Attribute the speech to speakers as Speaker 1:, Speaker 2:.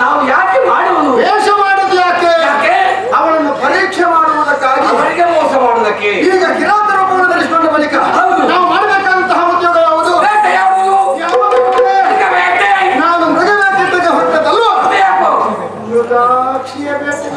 Speaker 1: ನಾವು ಯಾಕೆ
Speaker 2: ಮಾಡುವುದು?
Speaker 1: ವೇಷ ಮಾಡಿದ್ದು ಯಾಕೆ?
Speaker 2: ಯಾಕೆ?
Speaker 1: ಅವಳನ್ನು ಪರೀಕ್ಷೆ ಮಾಡುವುದಕ್ಕಾಗಿ.
Speaker 2: ಅವರಿಗೆ ಮೋಸ ಮಾಡುವುದಕ್ಕೆ.
Speaker 1: ಈಗ ಕಿರಾತ ರೂಪವನ್ನು ಧರಿಸಿಕೊಂಡ ಬಳಿಕ ನಾವು ಮಾಡಬೇಕಾದಂತಹ ಉದ್ಯೋಗ ಯಾವುದು? ನಾನು ಮೃಗವೇಟೆಗೆ ಹೊರಟದಲ್ವ?
Speaker 2: ಅದು
Speaker 1: ಮೃಗಾಕ್ಷಿಯ ಬೇಟೆಗೆ